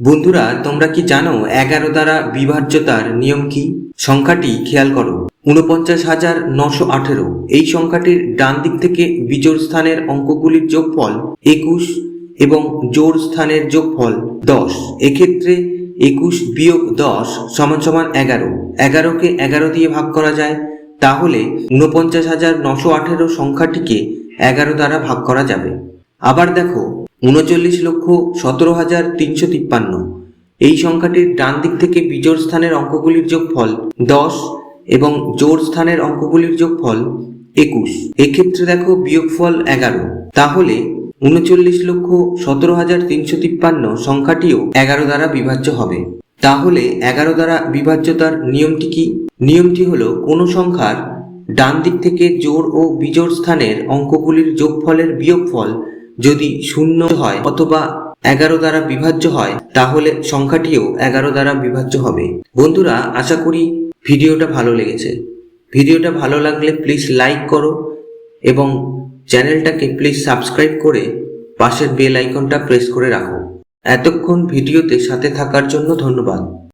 বন্ধুরা, তোমরা কি জানো এগারো দ্বারা বিভাজ্যতার নিয়ম কি? সংখ্যাটি খেয়াল করো। উনপঞ্চাশ হাজার নশো আঠেরো। এই সংখ্যাটির ডান দিক থেকে বিজোড় স্থানের অঙ্কগুলির যোগফল একুশ এবং জোর স্থানের যোগফল দশ। এক্ষেত্রে একুশ বিয়োগ দশ সমান সমান এগারো। এগারোকে এগারো দিয়ে ভাগ করা যায়। তাহলে উনপঞ্চাশ হাজার নশো আঠেরো সংখ্যাটিকে এগারো দ্বারা ভাগ করা যাবে। আবার দেখো উনচল্লিশ লক্ষ সতেরো হাজার তিনশো তিপ্পান্ন। এই সংখ্যাটির ডান দিক থেকে বিজোড় স্থানের অঙ্কগুলির যোগফল দশ এবং জোড় স্থানের অঙ্কগুলির যোগফল একুশ। এক্ষেত্রে দেখো বিয়োগফল এগারো। তাহলে উনচল্লিশ লক্ষ সতেরো হাজার তিনশো তিপ্পান্ন সংখ্যাটিও এগারো দ্বারা বিভাজ্য হবে। তাহলে এগারো দ্বারা বিভাজ্যতার নিয়মটি কি? নিয়মটি হলো কোনো সংখ্যার ডান দিক থেকে জোড় ও বিজোড় স্থানের অঙ্কগুলির যোগফলের বিয়োগফল যদি শূন্য হয় অথবা এগারো দ্বারা বিভাজ্য হয়, তাহলে সংখ্যাটিও এগারো দ্বারা বিভাজ্য হবে। বন্ধুরা, আশা করি ভিডিওটা ভালো লেগেছে। ভিডিওটা ভালো লাগলে প্লিজ লাইক করো এবং চ্যানেলটাকে প্লিজ সাবস্ক্রাইব করে পাশের বেল আইকনটা প্রেস করে রাখো। এতক্ষণ ভিডিওতে সাথে থাকার জন্য ধন্যবাদ।